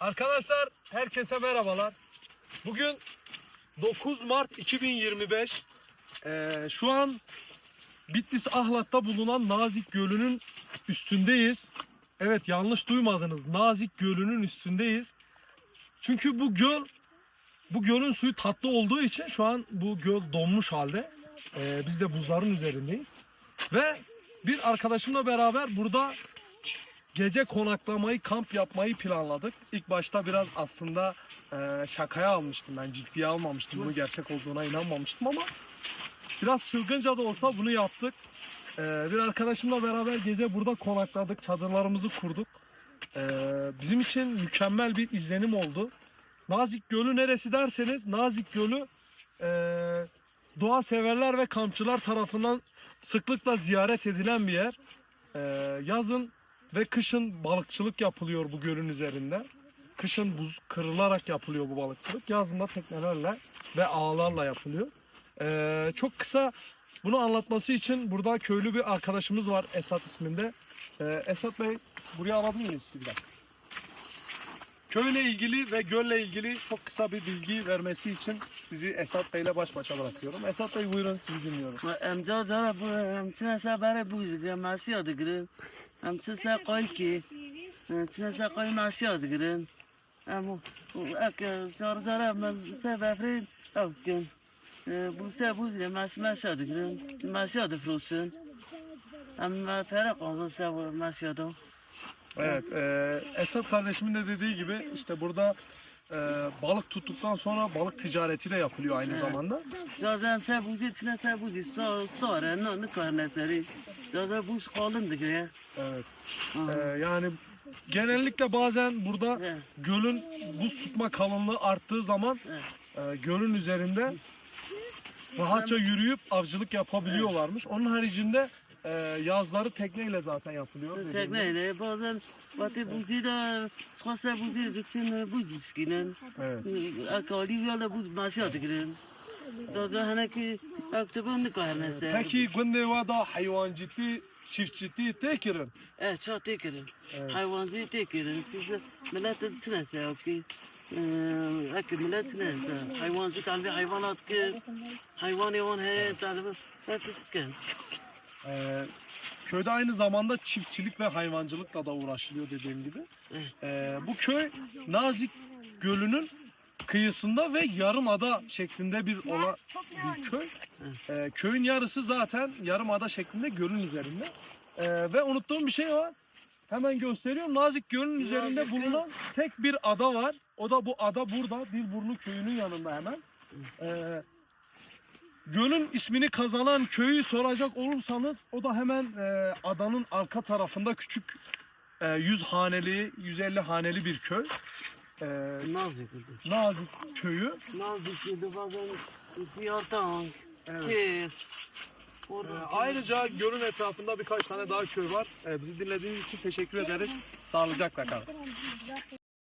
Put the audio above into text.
Arkadaşlar herkese merhabalar. Bugün 9 Mart 2025. Ee, şu an Bitlis Ahlat'ta bulunan Nazik Gölü'nün üstündeyiz. Evet yanlış duymadınız. Nazik Gölü'nün üstündeyiz. Çünkü bu göl bu gölün suyu tatlı olduğu için şu an bu göl donmuş halde. Ee, biz de buzların üzerindeyiz. Ve bir arkadaşımla beraber burada gece konaklamayı, kamp yapmayı planladık. İlk başta biraz aslında e, şakaya almıştım ben, ciddiye almamıştım. Bunun gerçek olduğuna inanmamıştım ama biraz çılgınca da olsa bunu yaptık. E, bir arkadaşımla beraber gece burada konakladık, çadırlarımızı kurduk. E, bizim için mükemmel bir izlenim oldu. Nazik Gölü neresi derseniz, Nazik Gölü e, doğa severler ve kampçılar tarafından sıklıkla ziyaret edilen bir yer. E, yazın ve kışın balıkçılık yapılıyor bu gölün üzerinde. Kışın buz kırılarak yapılıyor bu balıkçılık. Yazın da teknelerle ve ağlarla yapılıyor. Ee, çok kısa bunu anlatması için burada köylü bir arkadaşımız var Esat isminde. Ee, Esat Bey buraya alabilir miyiz bir dakika? Köyle ilgili ve gölle ilgili çok kısa bir bilgi vermesi için sizi Esat Bey ile baş başa bırakıyorum. Esat Bey buyurun sizi dinliyoruz. Amca zara bu amca sabare bu zgre masi adıgırın. Amca sa koy ki. Amca sa koy masi adıgırın. Ama ak zara zara ben sebefrin avkın. E, bu se bu zgre masi masi adıgırın. Masi adı frusun. Ama terak olsun se masi adıgırın. Evet, e, Esat kardeşimin de dediği gibi işte burada e, balık tuttuktan sonra balık ticaretiyle yapılıyor aynı zamanda. Zaten tebuz içine tebuz sare nanı karneseri. Zaten bu kalındı köye. Evet. E, yani genellikle bazen burada gölün buz tutma kalınlığı arttığı zaman e, gölün üzerinde rahatça yürüyüp avcılık yapabiliyorlarmış. Onun haricinde e, yazları tekneyle zaten yapılıyor. tekneyle bazen buzi de skasa buzi için buz iskinen Evet. akali yola buz maşa dikirin. Dozo hani ki aktıban ne kahnese Peki Gündeva'da hayvancılığı, çiftçiliği tekirin. Evet çok tekirin. Evet. Hayvancı tekirin. Siz millet tınese ki Akı millet tınese Hayvancı kalbi hayvanat ki Hayvan yavan he tarafı Hepsi sıkın Ee, köyde aynı zamanda çiftçilik ve hayvancılıkla da uğraşılıyor dediğim gibi. Ee, bu köy Nazik Gölü'nün kıyısında ve yarımada şeklinde bir ola bir köy. Ee, köyün yarısı zaten yarımada şeklinde gölün üzerinde. Ee, ve unuttuğum bir şey var. Hemen gösteriyorum. Nazik Gölü'nün üzerinde bulunan tek bir ada var. O da bu ada burada. Dilburnu köyünün yanında hemen. Ee, Gölün ismini kazanan köyü soracak olursanız o da hemen e, adanın arka tarafında küçük e, 100 haneli, 150 haneli bir köy. E, Nazik Nazik köyü. Nazik oldu bazen Fiyatan Evet. E, ayrıca gölün etrafında birkaç tane daha köy var. E, bizi dinlediğiniz için teşekkür ederiz. Sağlıcakla kalın.